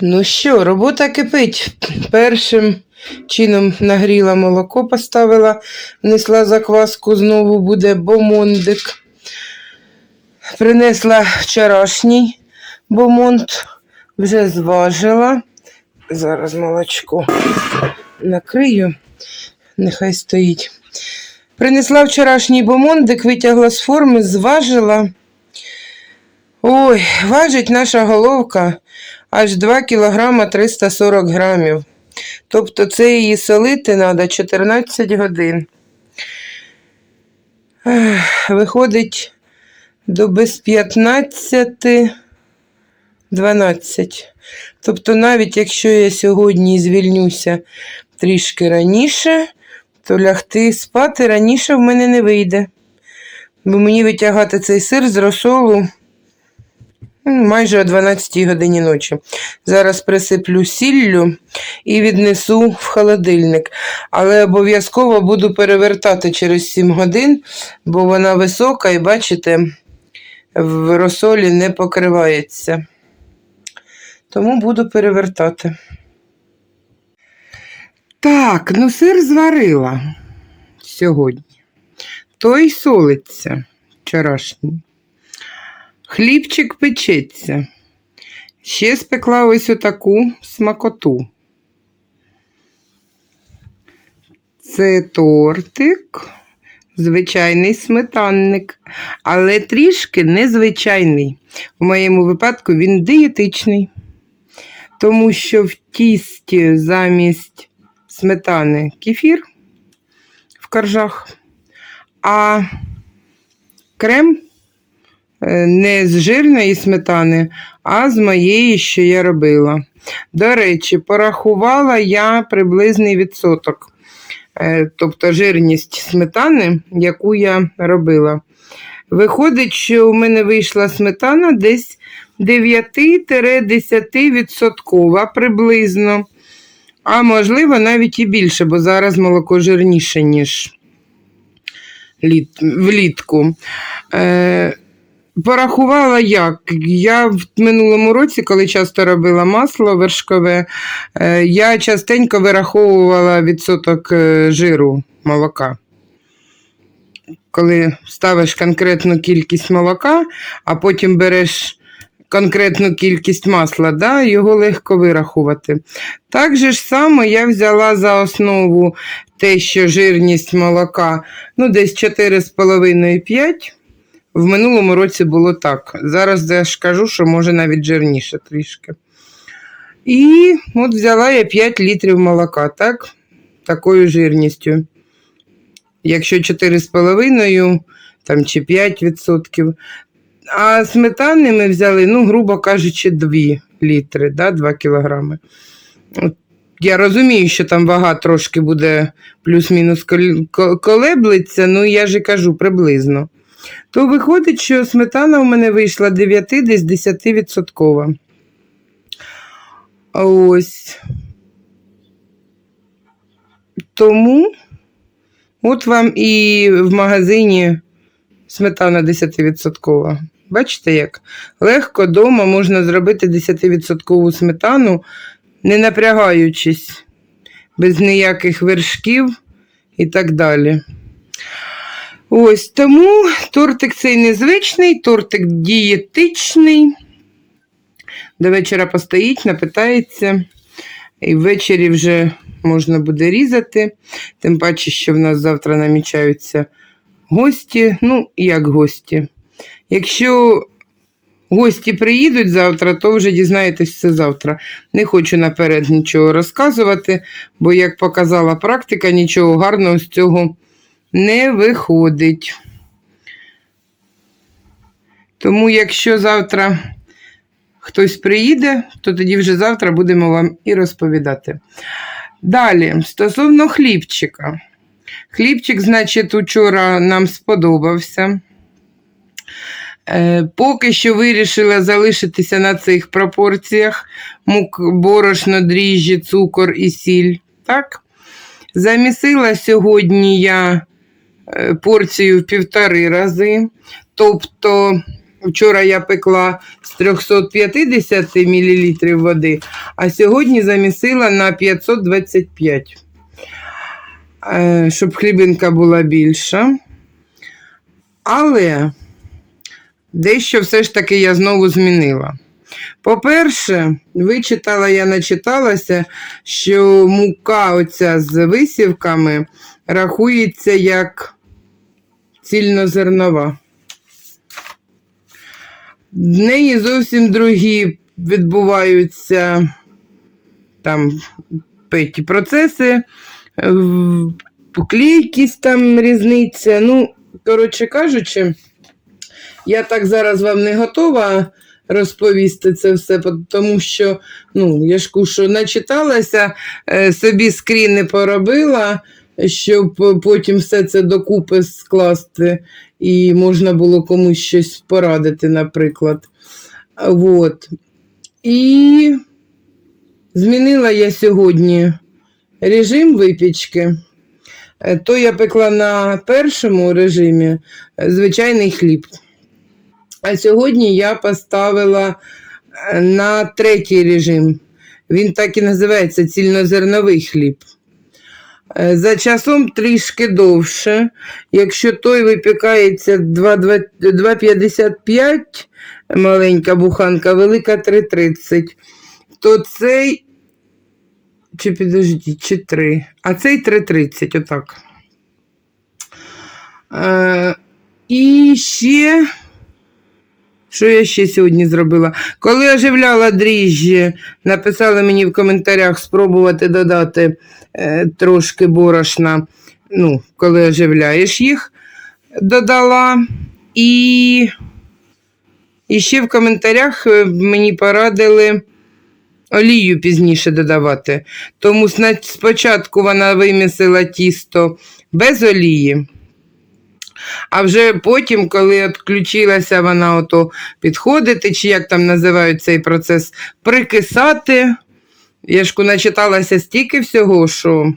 Ну що, робота кипить. Першим чином нагріла молоко, поставила, внесла закваску, знову буде бомондик. Принесла вчорашній бомонд, вже зважила. Зараз молочко накрию, нехай стоїть. Принесла вчорашній бомондик, витягла з форми, зважила. Ой, важить наша головка аж 2 кілограма 340 грамів. Тобто це її солити треба 14 годин. Виходить до без 15 12. Тобто, навіть якщо я сьогодні звільнюся трішки раніше, то лягти спати раніше в мене не вийде. Бо мені витягати цей сир з розсолу майже о 12 годині ночі. Зараз присиплю сіллю і віднесу в холодильник. Але обов'язково буду перевертати через 7 годин, бо вона висока і, бачите, в розсолі не покривається. Тому буду перевертати. Так, ну сир зварила сьогодні. Той солиться вчорашній. Хлібчик печеться. Ще спекла ось отаку смакоту. Це тортик, звичайний сметанник, але трішки незвичайний. В моєму випадку він дієтичний, тому що в тісті замість сметани кефір в коржах, а крем не з жирної сметани, а з моєї, що я робила. До речі, порахувала я приблизний відсоток, е, тобто жирність сметани, яку я робила. Виходить, що у мене вийшла сметана десь 9-10% приблизно. А можливо, навіть і більше, бо зараз молоко жирніше, ніж влітку. Е, порахувала як. Я в минулому році, коли часто робила масло вершкове, е, я частенько вираховувала відсоток е, жиру молока. Коли ставиш конкретну кількість молока, а потім береш конкретну кількість масла, да, його легко вирахувати. Так же ж само я взяла за основу те, що жирність молока ну, десь 4,5-5. В минулому році було так. Зараз я ж кажу, що може навіть жирніше трішки. І от взяла я 5 літрів молока, так? Такою жирністю. Якщо 4,5 там, чи 5%. А сметани ми взяли, ну, грубо кажучи, 2 літри, да, 2 кілограми. Я розумію, що там вага трошки буде плюс-мінус кол- колеблиться, ну я ж і кажу приблизно. То виходить, що сметана у мене вийшла 9 десь 10 відсоткова. Ось. Тому от вам і в магазині сметана 10%. Бачите як? Легко вдома можна зробити 10% сметану, не напрягаючись, без ніяких вершків і так далі. Ось тому тортик цей незвичний, тортик дієтичний. До вечора постоїть, напитається. І ввечері вже можна буде різати. Тим паче, що в нас завтра намічаються гості. Ну, як гості. Якщо гості приїдуть завтра, то вже дізнаєтесь все завтра. Не хочу наперед нічого розказувати, бо, як показала практика, нічого гарного з цього не виходить. Тому, якщо завтра хтось приїде, то тоді вже завтра будемо вам і розповідати. Далі, стосовно хлібчика. Хлібчик, значить, учора нам сподобався. Е, Поки що вирішила залишитися на цих пропорціях: мук, борошно, дріжджі, цукор і сіль. Так? Замісила сьогодні я порцію в півтори рази. Тобто, вчора я пекла з 350 мл води, а сьогодні замісила на 525, е, щоб хлібинка була більша. Але дещо все ж таки я знову змінила. По-перше, вичитала я начиталася, що мука оця з висівками рахується як цільнозернова. В неї зовсім другі відбуваються там петі процеси, клейкість там різниця. Ну, коротше кажучи, я так зараз вам не готова розповісти це все, тому що, ну, я ж кушу, начиталася, е, собі скріни поробила, щоб потім все це докупи скласти, і можна було комусь щось порадити, наприклад. Вот. І змінила я сьогодні режим випічки. Е, То я пекла на першому режимі е, звичайний хліб. А сьогодні я поставила е, на третій режим. Він так і називається цільнозерновий хліб. Е, За часом трішки довше. Якщо той випікається 2,55 маленька буханка, велика 3,30, то цей, чи підождіть, чи 3, а цей 3,30, отак. Е, і ще. Що я ще сьогодні зробила? Коли оживляла дріжджі, написали мені в коментарях спробувати додати е, трошки борошна, ну, коли оживляєш їх, додала. І, і ще в коментарях е, мені порадили олію пізніше додавати. Тому спочатку вона вимісила тісто без олії. А вже потім, коли відключилася вона ото підходити, чи як там називають цей процес, прикисати. Я ж начиталася стільки всього, що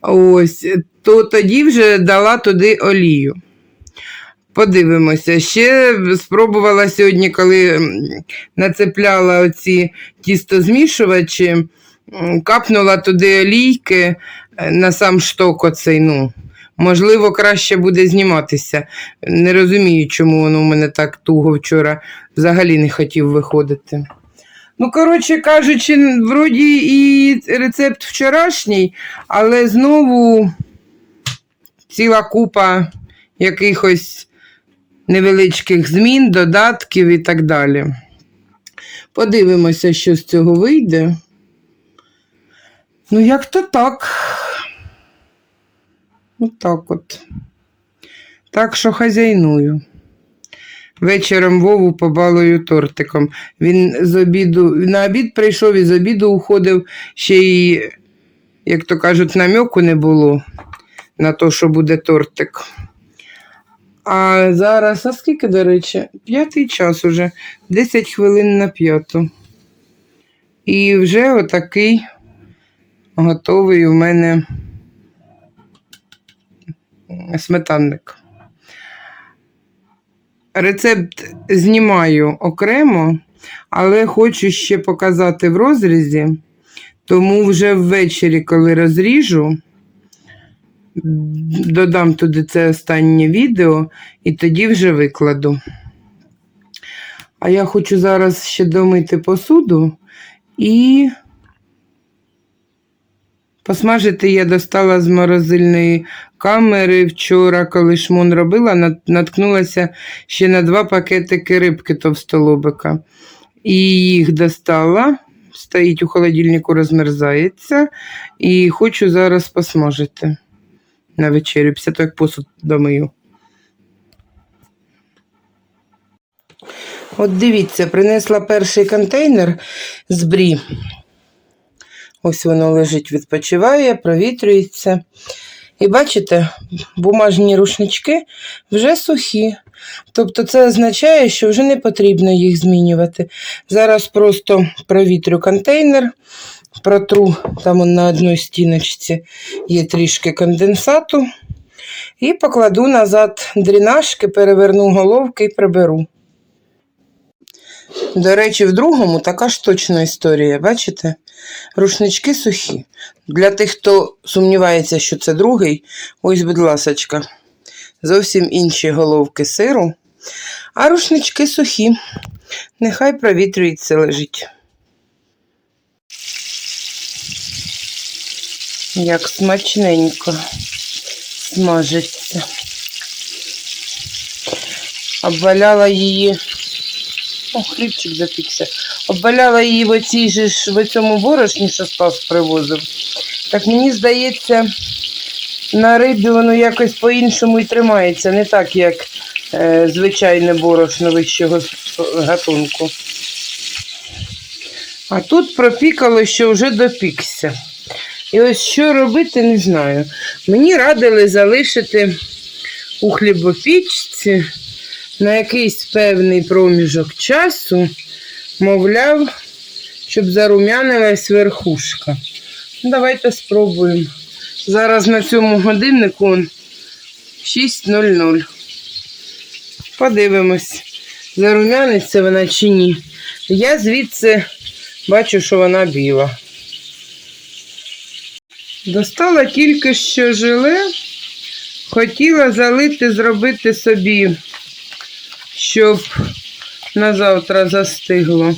ось, то тоді вже дала туди олію. Подивимося. Ще спробувала сьогодні, коли нацепляла оці тістозмішувачі, капнула туди олійки е, на сам шток оцей, ну. Можливо, краще буде зніматися. Не розумію, чому воно в мене так туго вчора взагалі не хотів виходити. Ну, коротше кажучи, вроді і рецепт вчорашній, але знову ціла купа якихось невеличких змін, додатків і так далі. Подивимося, що з цього вийде. Ну, як то так. Отак от. Так що хазяйную. Вечором Вову побалую тортиком. Він з обіду, на обід прийшов і з обіду уходив, ще й, як то кажуть, намьоку не було на те, що буде тортик. А зараз, а скільки, до речі, п'ятий час уже, 10 хвилин на п'яту. І вже отакий готовий у мене сметанник. Рецепт знімаю окремо, але хочу ще показати в розрізі, тому вже ввечері, коли розріжу, додам туди це останнє відео і тоді вже викладу. А я хочу зараз ще домити посуду і Посмажити я достала з морозильної камери вчора, коли шмон робила, наткнулася ще на два пакетики рибки товстолобика. І їх достала, стоїть у холодильнику, розмерзається. І хочу зараз посмажити на вечерю, після того, як посуд домию. От дивіться, принесла перший контейнер з брі. Ось воно лежить, відпочиває, провітрюється. І бачите, бумажні рушнички вже сухі. Тобто це означає, що вже не потрібно їх змінювати. Зараз просто провітрю контейнер, протру там на одній стіночці є трішки конденсату. І покладу назад дрінашки, переверну головки і приберу. До речі, в другому така ж точна історія, бачите? Рушнички сухі. Для тих, хто сумнівається, що це другий, ось, будь ласочка, зовсім інші головки сиру, а рушнички сухі. Нехай провітрюється лежить. Як смачненько смажиться. Обваляла її. О, хлібчик запікся. Обваляла її в оцій же ж в цьому борошні, що Стас привозив. Так мені здається, на рибі воно якось по-іншому і тримається, не так, як е, звичайне борошно вищого гатунку. А тут пропікало, що вже допікся. І ось що робити, не знаю. Мені радили залишити у хлібопічці на якийсь певний проміжок часу, мовляв, щоб зарум'янилась верхушка. Ну, Давайте спробуємо. Зараз на цьому годиннику 6.00. Подивимось, зарум'яниться вона чи ні. Я звідси бачу, що вона біла. Достала тільки що желе, хотіла залити, зробити собі, щоб на завтра застигло.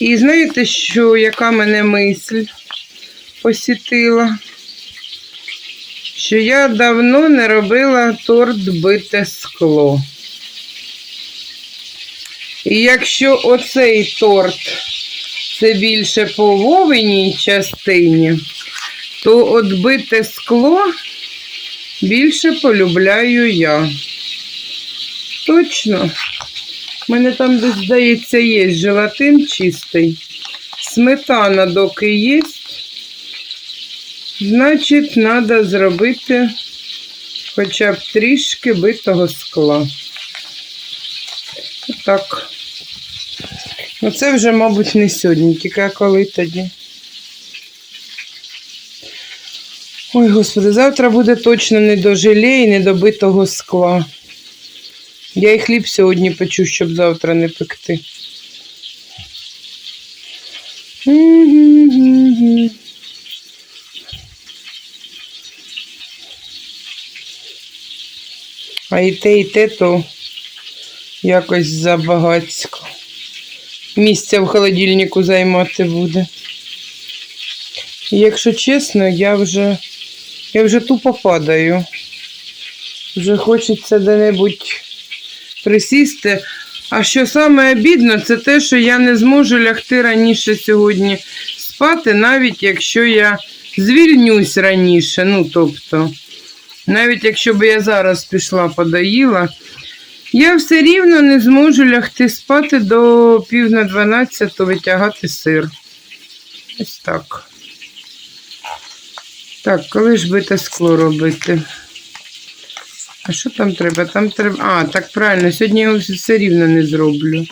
І знаєте, що яка мене мисль посітила? Що я давно не робила торт бите скло. І якщо оцей торт це більше по вовиній частині, то отбите скло більше полюбляю я. Точно. У мене там десь, здається, є желатин чистий. Сметана доки є. Значить, треба зробити хоча б трішки битого скла. Так. Ну, це вже, мабуть, не сьогодні, тільки коли тоді. Ой, господи, завтра буде точно не до желе і не до битого скла. Я і хліб сьогодні печу, щоб завтра не пекти. А і те, і те, то якось забагацько. Місця в холодильнику займати буде. І Якщо чесно, я вже, я вже тупо падаю. Вже хочеться де-небудь присісти. А що саме обідно, це те, що я не зможу лягти раніше сьогодні спати, навіть якщо я звільнюсь раніше. Ну, тобто, навіть якщо б я зараз пішла подоїла, я все рівно не зможу лягти спати до пів на 12 витягати сир. Ось так. Так, коли ж бите скло робити? А що там треба? Там треба. А, так правильно, сьогодні я все рівно не зроблю.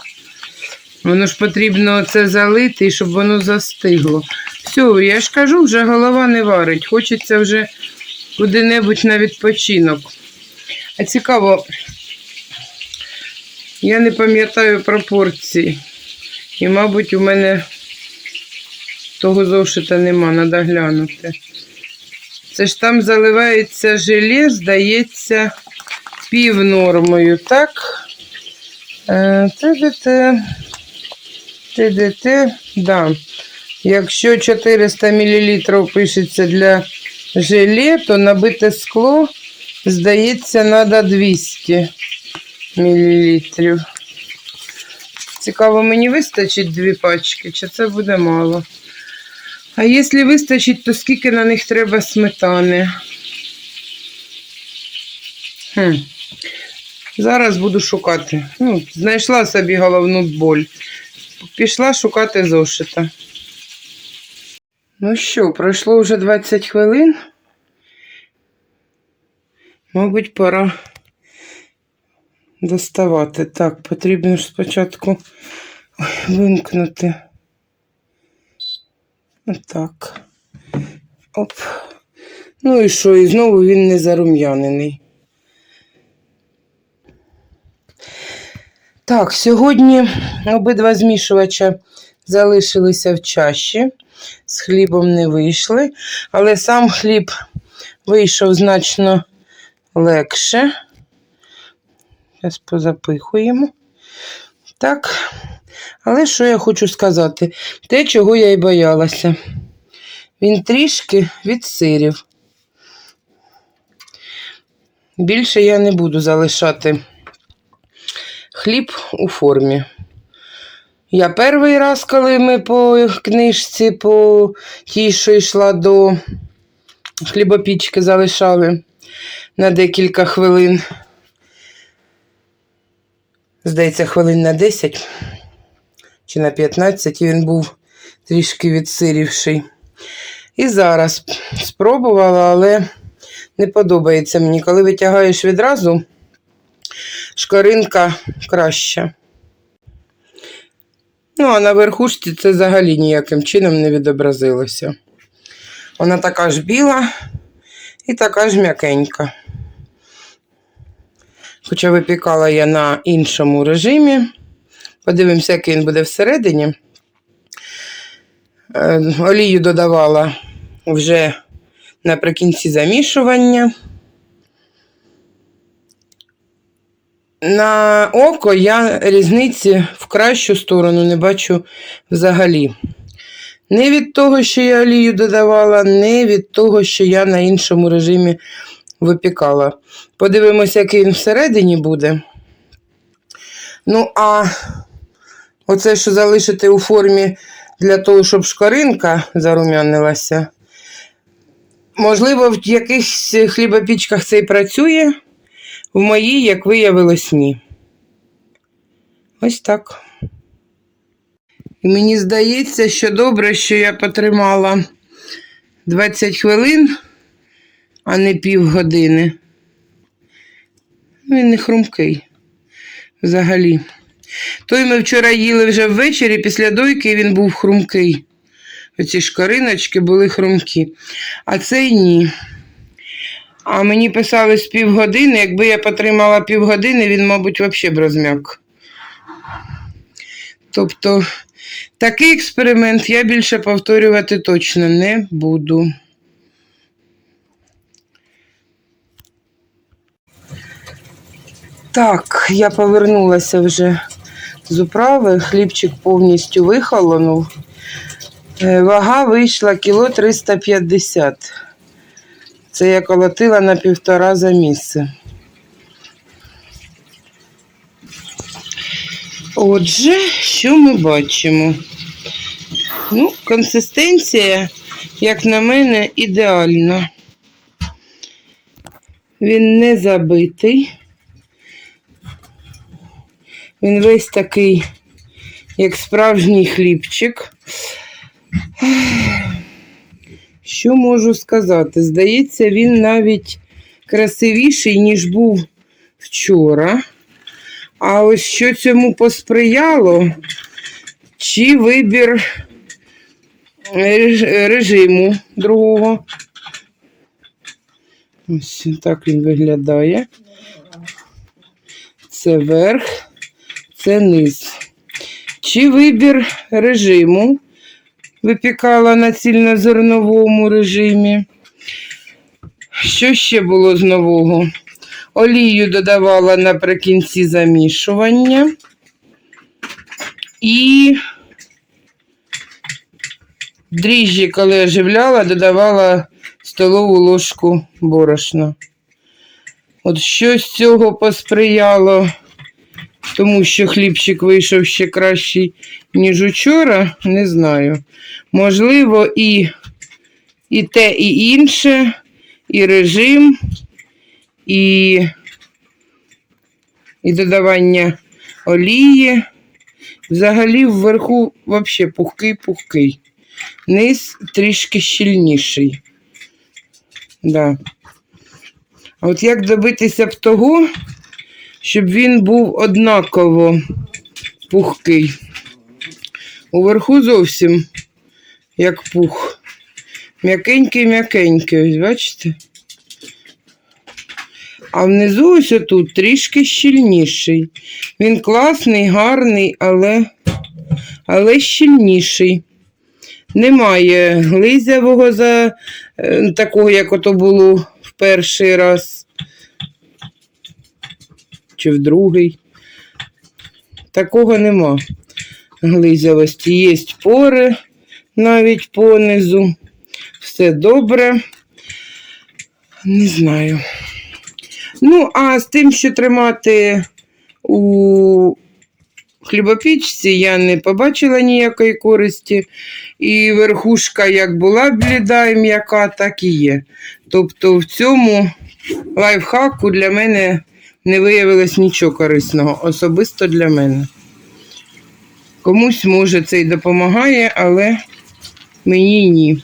Воно ж потрібно це залити, щоб воно застигло. Все, я ж кажу, вже голова не варить. Хочеться вже куди-небудь на відпочинок. А цікаво, я не пам'ятаю пропорції. І, мабуть, у мене того зошита нема, треба глянути. Це ж там заливається желе, здається, пів нормою, так? Е, ТДТ, ТДТ, да. Якщо 400 мл пишеться для желе, то набите скло, здається, треба 200 мл. Цікаво, мені вистачить дві пачки, чи це буде мало? А якщо вистачить, то скільки на них треба сметани? Хм. Зараз буду шукати. Ну, знайшла собі головну боль. Пішла шукати зошита. Ну що, пройшло вже 20 хвилин. Мабуть, пора доставати. Так, потрібно ж спочатку вимкнути. Отак. Оп. Ну і що? І знову він не зарум'янений. Так, сьогодні обидва змішувача залишилися в чаші. З хлібом не вийшли, але сам хліб вийшов значно легше. Зараз позапихуємо. Так. Але що я хочу сказати? Те, чого я і боялася. Він трішки відсирів. Більше я не буду залишати хліб у формі. Я перший раз, коли ми по книжці, по тій, що йшла до хлібопічки, залишали на декілька хвилин. Здається, хвилин на 10 чи на 15, і він був трішки відсирівший. І зараз спробувала, але не подобається мені. Коли витягаєш відразу, шкаринка краща. Ну, а на верхушці це взагалі ніяким чином не відобразилося. Вона така ж біла і така ж м'якенька. Хоча випікала я на іншому режимі. Подивимося, який він буде всередині. Е, Олію додавала вже наприкінці замішування. На око я різниці в кращу сторону не бачу взагалі. Не від того, що я олію додавала, не від того, що я на іншому режимі випікала. Подивимося, який він всередині буде. Ну, а оце, що залишити у формі для того, щоб шкаринка зарум'янилася. Можливо, в якихось хлібопічках це і працює, в моїй, як виявилось, ні. Ось так. І мені здається, що добре, що я потримала 20 хвилин, а не півгодини. Він не хрумкий взагалі. Той ми вчора їли вже ввечері після дойки, він був хрумкий. Оці шкариночки були хрумкі. А цей ні. А мені писали з півгодини, якби я потримала півгодини, він, мабуть, взагалі б розм'як. Тобто, такий експеримент я більше повторювати точно не буду. Так, я повернулася вже з управи, хлібчик повністю вихолонув. Е, Вага вийшла кіло 350. Це я колотила на півтора за місце. Отже, що ми бачимо? Ну, консистенція, як на мене, ідеальна. Він не забитий. Він весь такий, як справжній хлібчик. Що можу сказати? Здається, він навіть красивіший, ніж був вчора. А ось що цьому посприяло, чи вибір режиму другого. Ось так він виглядає. Це верх, це низ. Чи вибір режиму випікала на цільнозерновому режимі. Що ще було з нового? Олію додавала наприкінці замішування. І дріжджі, коли оживляла, додавала столову ложку борошна. От що з цього посприяло, тому що хлібчик вийшов ще кращий, ніж учора, не знаю. Можливо, і, і те, і інше, і режим, і, і додавання олії. Взагалі вверху взагалі пухкий-пухкий. Низ трішки щільніший. Да. А от як добитися б того, щоб він був однаково пухкий. Уверху зовсім як пух. М'якенький-м'якенький, ось бачите? А внизу ось отут трішки щільніший. Він класний, гарний, але, але щільніший. Немає глизявого за е, такого, як ото було в перший раз. Чи в другий. Такого нема глизявості. Є пори навіть понизу. Все добре. Не знаю. Ну, а з тим, що тримати у хлібопічці, я не побачила ніякої користі. І верхушка як була бліда і м'яка, так і є. Тобто в цьому лайфхаку для мене не виявилось нічого корисного, особисто для мене. Комусь, може, це й допомагає, але мені ні.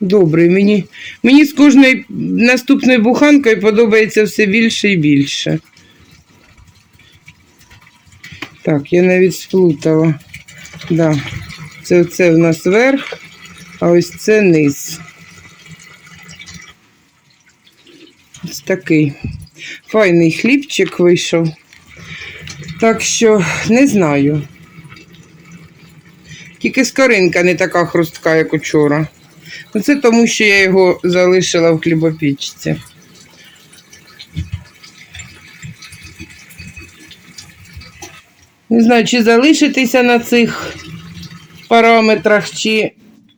Добре, мені, мені з кожною наступною буханкою подобається все більше і більше. Так, я навіть сплутала. Да. Це оце в нас верх, а ось це низ. Ось такий файний хлібчик вийшов. Так що не знаю. Тільки скоринка не така хрустка, як учора. Це тому, що я його залишила в хлібопічці. Не знаю, чи залишитися на цих параметрах, чи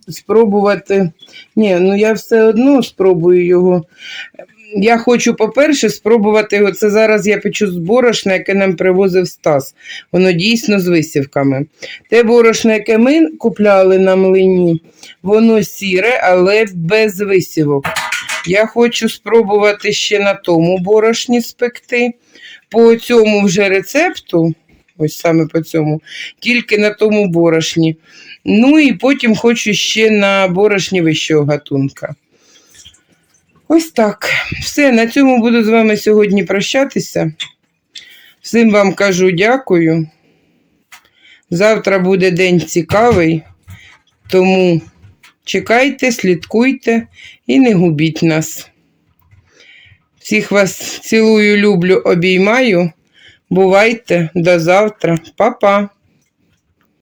спробувати. Ні, ну я все одно спробую його. Я хочу, по-перше, спробувати його. Це зараз я печу з борошна, яке нам привозив Стас. Воно дійсно з висівками. Те борошно, яке ми купляли на млині, воно сіре, але без висівок. Я хочу спробувати ще на тому борошні спекти. По цьому вже рецепту, ось саме по цьому, тільки на тому борошні. Ну і потім хочу ще на борошні вищого гатунка. Ось так. Все, на цьому буду з вами сьогодні прощатися. Всім вам кажу дякую. Завтра буде день цікавий, тому чекайте, слідкуйте і не губіть нас. Всіх вас цілую, люблю, обіймаю. Бувайте до завтра. Па-па!